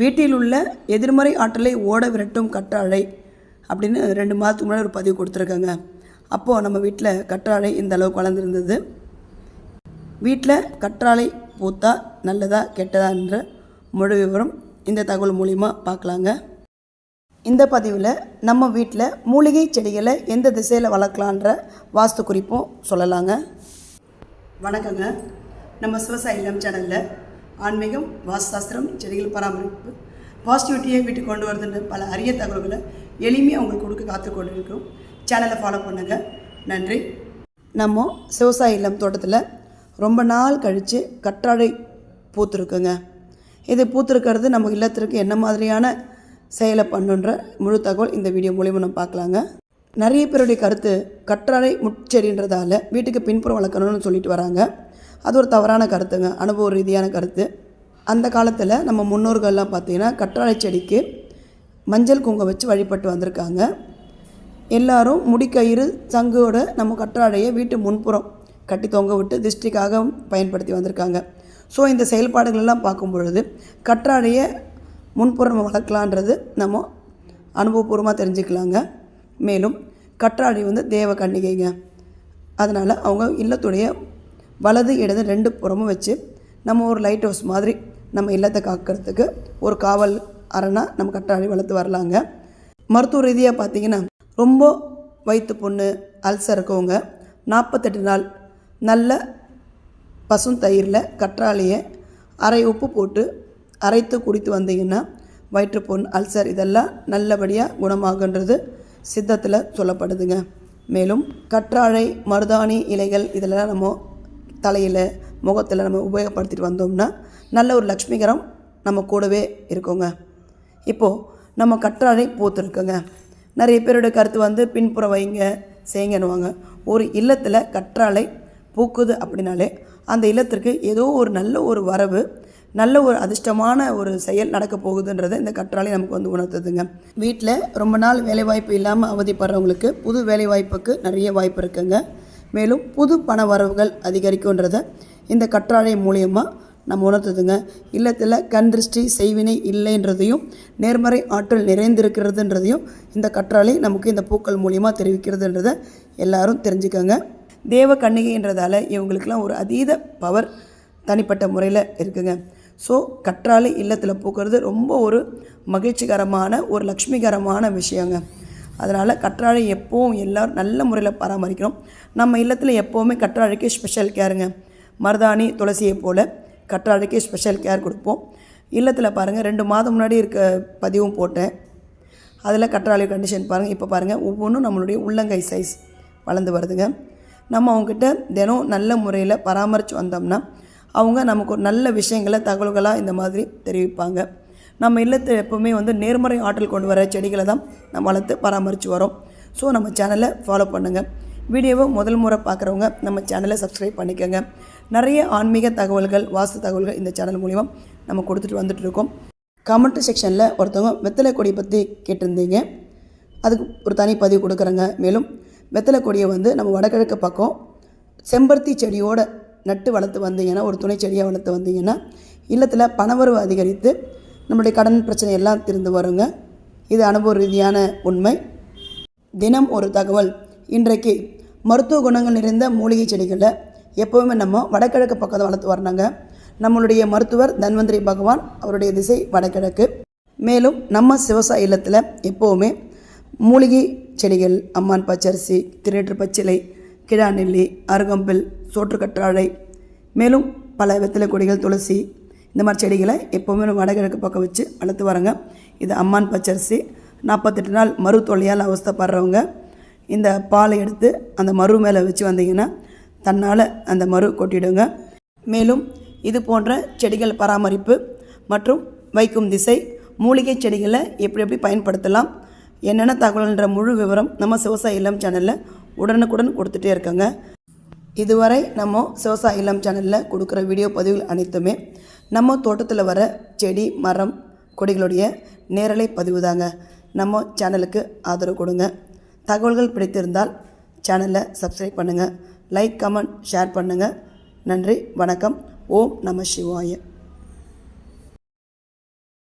வீட்டில் உள்ள எதிர்மறை ஆற்றலை ஓட விரட்டும் கற்றாழை அப்படின்னு ரெண்டு மாதத்துக்கு முன்னாடி ஒரு பதிவு கொடுத்துருக்காங்க. அப்போது நம்ம வீட்டில் கற்றாழை இந்த அளவுக்கு வளர்ந்துருந்தது. வீட்டில் கற்றாழை பூத்தா நல்லதா கெட்டதா என்ற முழு விவரம் இந்த தகவல் மூலிமா பார்க்கலாங்க. இந்த பதிவில் நம்ம வீட்டில் மூலிகை செடிகளை எந்த திசையில் வளர்க்கலான்ற வாஸ்து குறிப்பும் சொல்லலாங்க. வணக்கங்க. நம்ம சிவசாயிலம் சேனலில் ஆன்மீகம் வாஸ்தாஸ்திரம் செடிகள் பராமரிப்பு பாசிட்டிவிட்டியை வீட்டுக்கு கொண்டு வருதுன்ற பல அரிய தகவல்களை எளிமையாக உங்களுக்கு கொடுக்க காத்து கொண்டு சேனலை ஃபாலோ பண்ணுங்கள் நன்றி. நம்ம சிவசாய இல்லம் தோட்டத்தில் ரொம்ப நாள் கழித்து கற்றாழை பூத்துருக்குங்க. இது பூத்துருக்கிறது நம்ம இல்லத்திற்கு என்ன மாதிரியான செயலை பண்ணுன்ற முழு தகவல் இந்த வீடியோ மூலிமா நம்ம பார்க்கலாங்க. நிறைய பேருடைய கருத்து கற்றாழை முட்செடின்றதால வீட்டுக்கு பின்புறம் வளர்க்கணும்னு சொல்லிட்டு வராங்க. அது ஒரு தவறான கருத்துங்க அனுபவ ரீதியான கருத்து. அந்த காலத்தில் நம்ம முன்னோர்கள்லாம் பார்த்தீங்கன்னா கற்றாழை செடிக்கு மஞ்சள் குங்குமம் வச்சு வழிபட்டு வந்திருக்காங்க. எல்லாரும் முடிக்கயிறு சங்கோட நம்ம கற்றாழையை வீட்டு முன்புறம் கட்டி தொங்க விட்டு திருஷ்டிக்காக பயன்படுத்தி வந்திருக்காங்க. ஸோ இந்த செயல்பாடுகள் எல்லாம் பார்க்கும் பொழுது கற்றாழையை முன்புறம் வளர்க்கலான்றது நம்ம அனுபவபூர்வமாக தெரிஞ்சுக்கலாங்க. மேலும் கற்றாழை வந்து தேவ கன்னிகைங்க. அதனால் அவங்க இல்லத்துடைய வலது இடது ரெண்டு புறமும் வச்சு நம்ம ஒரு லைட் ஹவுஸ் மாதிரி நம்ம இல்லத்தை காக்கிறதுக்கு ஒரு காவல் அரணாக நம்ம கற்றாழை வளர்த்து வரலாங்க. மருத்துவ ரீதியாக பார்த்தீங்கன்னா ரொம்ப வயிற்று புண்ணு அல்சர் இருக்கவங்க நாற்பத்தெட்டு நாள் நல்ல பசும் தயிரில் கற்றாழையை அரை உப்பு போட்டு அரைத்து குடித்து வந்தீங்கன்னா வயிற்றுப்புண் அல்சர் இதெல்லாம் நல்லபடியாக குணமாகுன்றது சித்தத்தில் சொல்லப்படுதுங்க. மேலும் கற்றாழை மருதாணி இலைகள் இதெல்லாம் நம்ம தலையில் முகத்தில் நம்ம உபயோகப்படுத்திட்டு வந்தோம்னா நல்ல ஒரு லக்ஷ்மிகரம் நம்ம கூடவே இருக்குங்க. இப்போது நம்ம கற்றாழை பூத்துருக்குங்க. நிறைய பேரோட கருத்து வந்து பின்புறம் வைங்க செய்யுங்கன்னுவாங்க ஒரு இல்லத்தில் கற்றாழை பூக்குது அப்படின்னாலே அந்த இல்லத்திற்கு ஏதோ ஒரு நல்ல ஒரு வரவு நல்ல ஒரு அதிர்ஷ்டமான ஒரு செயல் நடக்க போகுதுன்றதை இந்த கற்றாழை நமக்கு வந்து உணர்த்துதுங்க. வீட்டில் ரொம்ப நாள் வேலைவாய்ப்பு இல்லாமல் அவதிப்படுறவங்களுக்கு புது வேலைவாய்ப்புக்கு நிறைய வாய்ப்பு இருக்குங்க. மேலும் புது பண வரவுகள் அதிகரிக்குன்றதை இந்த கற்றாழை மூலியமாக நம்ம உணர்த்துதுங்க. இல்லத்தில் கண் திருஷ்டி செய்வினை இல்லைன்றதையும் நேர்மறை ஆற்றல் நிறைந்திருக்கிறதுன்றதையும் இந்த கற்றாழை நமக்கு இந்த பூக்கள் மூலியமாக தெரிவிக்கிறதுன்றதை எல்லாரும் தெரிஞ்சுக்கோங்க. தேவ கன்னிகைன்றதால இவங்களுக்கெல்லாம் ஒரு அதீத பவர் தனிப்பட்ட முறையில் இருக்குங்க. ஸோ கற்றாழை இல்லத்தில் பூக்கிறது ரொம்ப ஒரு மகிழ்ச்சிகரமான ஒரு லக்ஷ்மிகரமான விஷயங்க. அதனால் கற்றாழை எப்போவும் எல்லோரும் நல்ல முறையில் பராமரிக்கணும். நம்ம இல்லத்தில் எப்போவுமே கற்றாழைக்கு ஸ்பெஷல் கேருங்க மருதாணி துளசியை போல் கற்றாழைக்கு ஸ்பெஷல் கேர் கொடுப்போம். இல்லத்தில் பாருங்கள் ரெண்டு மாதம் முன்னாடி இருக்க பதிவும் போட்டேன். அதில் கற்றாழை கண்டிஷன் பாருங்கள் இப்போ பாருங்கள் ஒவ்வொன்றும் நம்மளுடைய உள்ளங்கை சைஸ் வளர்ந்து வருதுங்க. நம்ம அவங்கக்கிட்ட தினம் நல்ல முறையில் பராமரித்து வந்தோம்னா அவங்க நமக்கு ஒரு நல்ல விஷயங்களை தகவல்களாக இந்த மாதிரி தெரிவிப்பாங்க. நம்ம இல்லத்தை எப்போவுமே வந்து நேர்மறை ஆற்றல் கொண்டு வர செடிகளை தான் நம்ம வளர்த்து பராமரித்து வரோம். ஸோ நம்ம சேனலை ஃபாலோ பண்ணுங்கள் வீடியோவை முதல் முறை பார்க்குறவங்க நம்ம சேனலை சப்ஸ்கிரைப் பண்ணிக்கோங்க. நிறைய ஆன்மீக தகவல்கள் வாஸ்து தகவல்கள் இந்த சேனல் மூலிமா நம்ம கொடுத்துட்டு வந்துட்டு இருக்கோம். கமெண்ட் செக்ஷனில் ஒருத்தவங்க வெத்தலை கொடியை பற்றி கேட்டிருந்தீங்க. அதுக்கு ஒரு தனி பதிவு கொடுக்குறேங்க. மேலும் வெத்தலை கொடியை வந்து நம்ம வடகிழக்கு பக்கம் செம்பருத்தி செடியோட நட்டு வளர்த்து வந்தீங்கன்னா ஒரு துணை செடியாக வளர்த்து வந்தீங்கன்னா இல்லத்தில் பணவரவு அதிகரித்து நம்மளுடைய கடன் பிரச்சனை எல்லாம் திருந்து வருங்க. இது அனுபவ ரீதியான உண்மை. தினம் ஒரு தகவல். இன்றைக்கு மருத்துவ குணங்கள் நிறைந்த மூலிகை செடிகளை எப்போவுமே நம்ம வடகிழக்கு பக்கத்தை வளர்த்து வரணுங்க. நம்மளுடைய மருத்துவர் தன்வந்திரி பகவான் அவருடைய திசை வடகிழக்கு. மேலும் நம்ம சிவசாய இல்லத்தில் எப்போவுமே மூலிகை செடிகள் அம்மான் பச்சரிசி திருநெற்று பச்சிலை கிழாநெல்லி அருகம்பில் சோற்றுக்கற்றாழை மேலும் பல வெத்தலை கொடிகள் துளசி இந்த மாதிரி செடிகளை எப்போவுமே நம்ம வடகிழக்கு பக்கம் வச்சு வளர்த்து வரங்க. இது அம்மான் பச்சரிசி. நாற்பத்தெட்டு நாள் மறு தொல்லையால் அவஸ்தப்படுறவங்க இந்த பாலை எடுத்து அந்த மறு மேலே வச்சு வந்தீங்கன்னா தன்னால் அந்த மறு கொட்டிடுங்க. மேலும் இது போன்ற செடிகள் பராமரிப்பு மற்றும் வைக்கும் திசை மூலிகை செடிகளை எப்படி எப்படி பயன்படுத்தலாம் என்னென்ன தகவல்ன்ற முழு விவரம் நம்ம சிவசாய இல்லம் சேனலில் உடனுக்குடன் கொடுத்துட்டே இருக்கோங்க. இதுவரை நம்ம சிவசாய இல்லம் சேனலில் கொடுக்குற வீடியோ பதிவுகள் அனைத்துமே நம்ம தோட்டத்தில் வர செடி மரம் கொடிகளுடைய நேரலை பதிவு தாங்க நம்ம சேனலுக்கு ஆதரவு கொடுங்க. தகவல்கள் பிடித்திருந்தால் சேனலை சப்ஸ்கிரைப் பண்ணுங்கள் லைக் கமெண்ட் ஷேர் பண்ணுங்கள் நன்றி வணக்கம். ஓம் நம சிவாய.